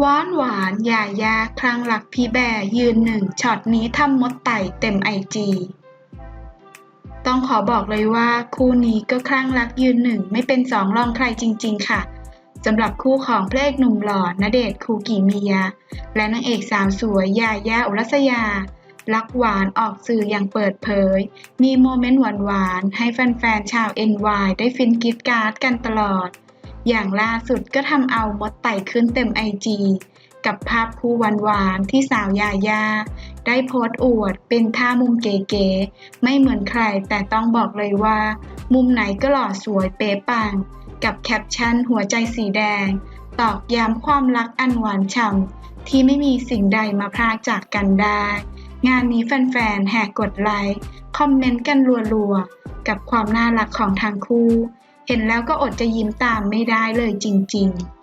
หวานหวานยายาคลั่งรักพี่แบยืนหนึ่งช็อตนี้ทำมดไต่เต็มไอจีต้องขอบอกเลยว่าคู่นี้ก็คลั่งรักยืนหนึ่งไม่เป็นสองรองใครจริง ๆ ค่ะสำหรับคู่ของพระเอกหนุ่มหล่อณเดชน์คูกิมิยา และนางเอกสาวสวยยายาอุรัสยา รักหวานออกสื่ออย่างเปิดเผย มีโมเมนต์หวานๆให้แฟนๆชาว NY ได้ฟินกรีดการ์ดกันตลอด อย่างล่าสุดก็ทำเอามดไต่ขึ้นเต็มไอจีกับภาพคู่หวานๆที่สาวยายา ได้โพสต์อวดเป็นท่ามุมเก๋ๆไม่เหมือนใครแต่ต้องบอกเลยว่า มุมไหนก็หล่อสวยเป๊ะปัง กับแคปชั่นหัวใจสีแดง ตอกย้ำความรักอันหวานฉ่ำที่ไม่มีสิ่งใดมาพรากจากกันได้ งานนี้แฟนๆแห่กดไลค์ คอมเมนต์กันรัวๆ กับความน่ารักของทั้งคู่ เห็นแล้วก็อดจะยิ้มตามไม่ได้เลยจริง ๆ